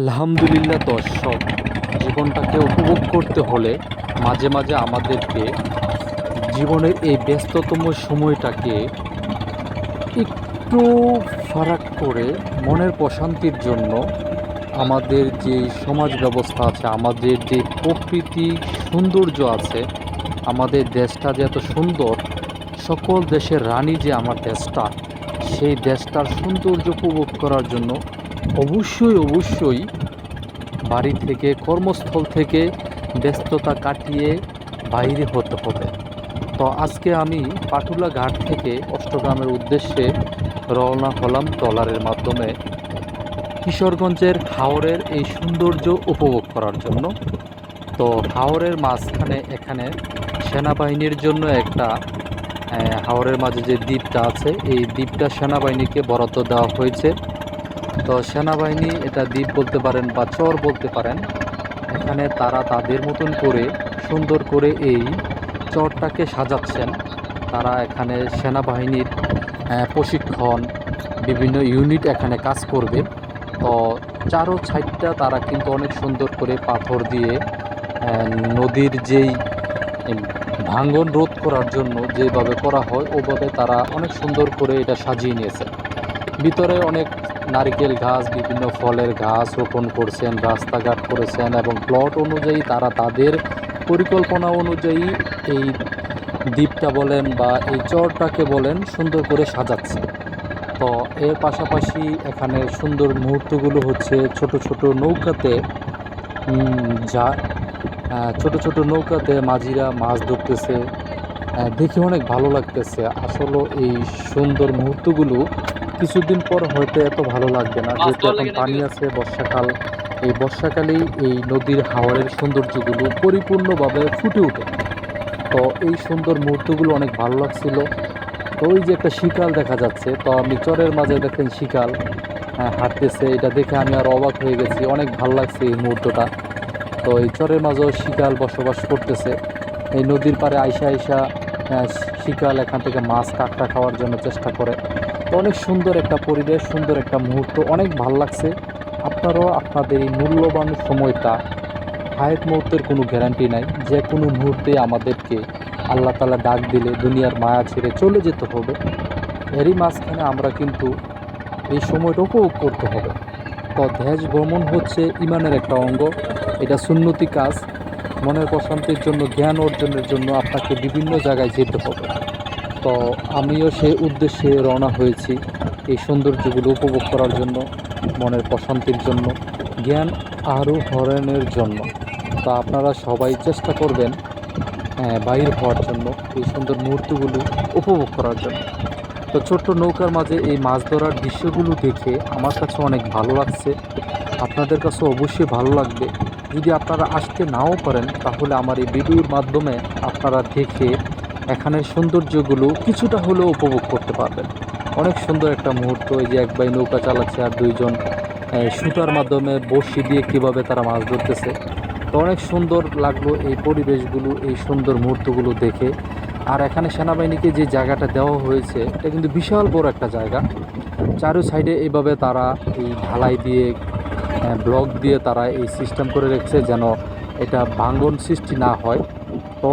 আলহামদুলিল্লাহ দর্শক জীবনটাকে উপভোগ করতে হলে মাঝে মাঝে আমাদেরকে জীবনের এই ব্যস্ততম সময়টাকে একটু ফারাক করে মনের প্রশান্তির জন্য আমাদের যে সমাজ ব্যবস্থা আছে, আমাদের যে প্রকৃতি সৌন্দর্য আছে, আমাদের দেশটা যে এত সুন্দর, সকল দেশের রানী যে আমার দেশটা, সেই দেশটার সৌন্দর্য উপভোগ করার জন্য অবশ্যই অবশ্যই বাড়ি থেকে, কর্মস্থল থেকে ব্যস্ততা কাটিয়ে বাইরে হতে হবে। তো আজকে আমি পাটুলা ঘাট থেকে অষ্টগ্রামের উদ্দেশ্যে রওনা হলাম ট্রলারের মাধ্যমে কিশোরগঞ্জের হাওরের এই সৌন্দর্য উপভোগ করার জন্য। তো হাওরের মাঝখানে এখানে সেনাবাহিনীর জন্য একটা হাওরের মাঝে যে দ্বীপটা আছে, এই দ্বীপটা সেনাবাহিনীকে বরাদ্দ দেওয়া হয়েছে। তো সেনাবাহিনী এটা দ্বীপ বলতে পারেন বা চর বলতে পারেন, এখানে তারা তাদের মতন করে, সুন্দর করে এই চরটাকে সাজাচ্ছেন। তারা এখানে সেনাবাহিনীর প্রশিক্ষণ, বিভিন্ন ইউনিট এখানে কাজ করবে। তো চারো সাইডটা তারা কিন্তু অনেক সুন্দর করে পাথর দিয়ে নদীর যেই ভাঙ্গন রোধ করার জন্য যেভাবে করা হয়, ওভাবে তারা অনেক সুন্দর করে এটা সাজিয়ে নিয়েছে। ভিতরে অনেক নারকেল গাছ, বিভিন্ন ফলের গাছ রোপণ করছেন, রাস্তাঘাট করেছেন এবং প্লট অনুযায়ী তারা তাদের পরিকল্পনা অনুযায়ী এই দ্বীপটা বলেন বা এই চরটাকে বলেন সুন্দর করে সাজাচ্ছে। তো এর পাশাপাশি এখানে সুন্দর মুহূর্তগুলো হচ্ছে ছোট ছোট নৌকাতে যা ছোট ছোট নৌকাতে মাঝিরা মাছ ধরতেছে। দেখে অনেক ভালো লাগতেছে। আসলে এই সুন্দর মুহূর্তগুলো কিছুদিন পর হয়তো এত ভালো লাগবে না যেহেতু এখন পানি আছে বর্ষাকাল এই বর্ষাকালেই এই নদীর হাওয়ারের সৌন্দর্যগুলো পরিপূর্ণভাবে ফুটে ওঠে। তো এই সুন্দর মুহূর্তগুলো অনেক ভালো লাগছিল। তো ওই যে একটা শিকাল দেখা যাচ্ছে তো আমি চরের মাঝে দেখেন শিকাল হাঁটতেছে এটা দেখে আমি আর অবাক হয়ে গেছি অনেক ভালো লাগছে এই মুহূর্তটা। তো এই চরের মাঝেও শিকাল বসবাস করতেছে। এই নদীর পাড়ে আইসা আইসা শিকাল এখান থেকে মাছ কাঁকড়া খাওয়ার জন্য চেষ্টা করে। অনেক সুন্দর একটা পরিবেশ, সুন্দর একটা মুহূর্ত, অনেক ভালো লাগছে। আপনারাও আপনাদের এই মূল্যবান সময়টা হায়াত মুহূর্তের কোনো গ্যারান্টি নাই। যে কোনো মুহূর্তে আমাদেরকে আল্লাহ তালা ডাক দিলে দুনিয়ার মায়া ছেড়ে চলে যেতে হবে। এরই মাঝখানে আমরা কিন্তু এই সময়টা উপভোগ করতে হবে। তো দেশ ভ্রমণ হচ্ছে ইমানের একটা অঙ্গ। এটা সুন্নতি কাজ। মনের প্রশান্তির জন্য, জ্ঞান অর্জনের জন্য আপনাকে বিভিন্ন জায়গায় যেতে হবে। তো আমিও সেই উদ্দেশ্যে রওনা হয়েছি এই সৌন্দর্যগুলো উপভোগ করার জন্য, মনের প্রশান্তির জন্য, জ্ঞান আরোহণের জন্য। তো আপনারা সবাই চেষ্টা করবেন বাইর হওয়ার জন্য এই সুন্দর মুহূর্তগুলো উপভোগ করার জন্য। তো ছোট্ট নৌকার মাঝে এই মাছ ধরার দৃশ্যগুলো দেখে আমার কাছে অনেক ভালো লাগছে। আপনাদের কাছে অবশ্যই ভালো লাগবে। যদি আপনারা আসতে নাও পারেন, তাহলে আমার এই ভিডিওর মাধ্যমে আপনারা দেখে এখানের সৌন্দর্যগুলো কিছুটা হলেও উপভোগ করতে পারবেন। অনেক সুন্দর একটা মুহূর্ত, এই যে এক ভাই নৌকা চালাচ্ছে আর দুইজন সুতার মাধ্যমে বড়শি দিয়ে কীভাবে তারা মাছ ধরতেছে। তো অনেক সুন্দর লাগল এই পরিবেশগুলো, এই সুন্দর মুহূর্তগুলো দেখে। আর এখানে সেনাবাহিনীকে যে জায়গাটা দেওয়া হয়েছে, এটা কিন্তু বিশাল বড় একটা জায়গা। চারো সাইডে এইভাবে তারা এই ঢালাই দিয়ে ব্লক দিয়ে তারা এই সিস্টেম করে রেখেছে যেন এটা ভাঙ্গন সৃষ্টি না হয়।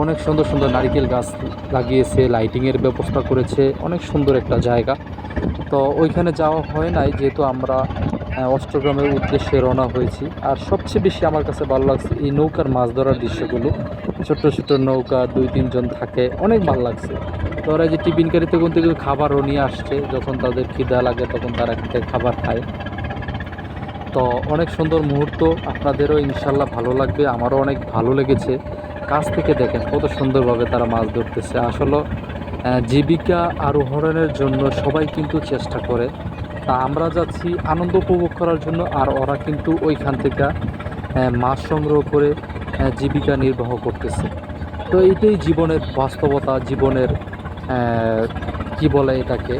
অনেক সুন্দর সুন্দর নারকেল গাছ লাগিয়েছে লাইটিংয়ের ব্যবস্থা করেছে, অনেক সুন্দর একটা জায়গা। তো ওইখানে যাওয়া হয় নাই, যেহেতু আমরা অষ্টগ্রামের উদ্দেশ্যে রওনা হয়েছি। আর সবচেয়ে বেশি আমার কাছে ভালো লাগছে এই নৌকার মাছ ধরার দৃশ্যগুলো। ছোট্ট ছোট্ট নৌকা, দুই, তিনজন থাকে, অনেক ভালো লাগছে। তো ওরা যে টিফিন কোন থেকে খাবারও নিয়ে আসছে, যখন তাদের খিদা লাগে তখন তারা খেতে খাবার খায়। তো অনেক সুন্দর মুহূর্ত, আপনাদেরও ইনশাল্লাহ ভালো লাগবে, আমারও অনেক ভালো লেগেছে। কাছ থেকে দেখেন কত সুন্দরভাবে তারা মাছ ধরতেছে। আসলে জীবিকা আরোহণের জন্য সবাই কিন্তু চেষ্টা করে। তা আমরা যাচ্ছি আনন্দ উপভোগ করার জন্য আর ওরা কিন্তু ওইখান থেকে মাছ সংগ্রহ করে জীবিকা নির্বাহ করতেছে। তো এইটাই জীবনের বাস্তবতা, জীবনের কি বলে এটাকে?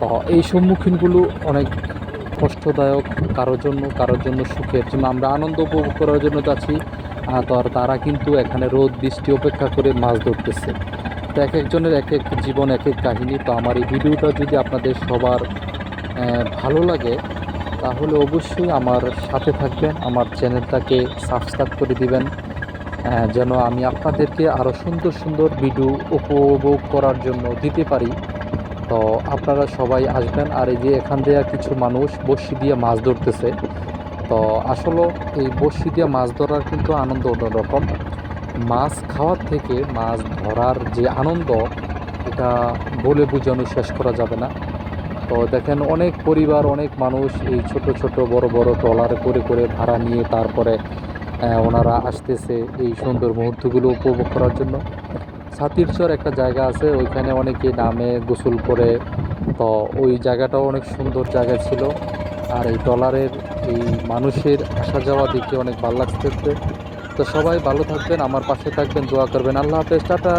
তো এই সম্মুখীনগুলো অনেক কষ্টদায়ক, কারোর জন্য কারোর জন্য সুখের জন্য। আমরা আনন্দ উপভোগ করার জন্য যাচ্ছি। আর তারা কিন্তু এখানে রোদ, বৃষ্টি অপেক্ষা করে মাছ ধরতেছে। তো এক একজনের এক এক জীবন, এক এক কাহিনী। তো আমার এই ভিডিওটা যদি আপনাদের সবার ভালো লাগে, তাহলে অবশ্যই আমার সাথে থাকবেন, আমার চ্যানেলটাকে সাবস্ক্রাইব করে দিবেন যেন আমি আপনাদেরকে আরও সুন্দর সুন্দর ভিডিও উপভোগ করার জন্য দিতে পারি। তো আপনারা সবাই আসবেন, আর এই যে এখান দিয়ে কিছু মানুষ বড়শি দিয়ে মাছ ধরতেছে তো আসলে এই বড়শি দিয়ে মাছ ধরার কিন্তু আনন্দ অন্যরকম। মাছ খাওয়ার থেকে মাছ ধরার যে আনন্দ, এটা বলে বোঝানো শেষ করা যাবে না। তো দেখেন, অনেক পরিবার, অনেক মানুষ এই ছোট ছোট, বড় বড় ট্রলার করে করে ভাড়া নিয়ে তারপরে ওনারা আসতেছে এই সুন্দর মুহূর্তগুলো উপভোগ করার জন্য। ছাতিরচর একটা জায়গা আছে, ওইখানে অনেকে নামে গোসল করে। তো ওই জায়গাটাও অনেক সুন্দর জায়গা ছিল। আর এই ডলারের এই মানুষের আসা যাওয়া দেখে অনেক ভালো লাগতেছে। তো সবাই ভালো থাকবেন, আমার পাশে থাকবেন, দোয়া করবেন। আল্লাহ হাফেজ, টাটা।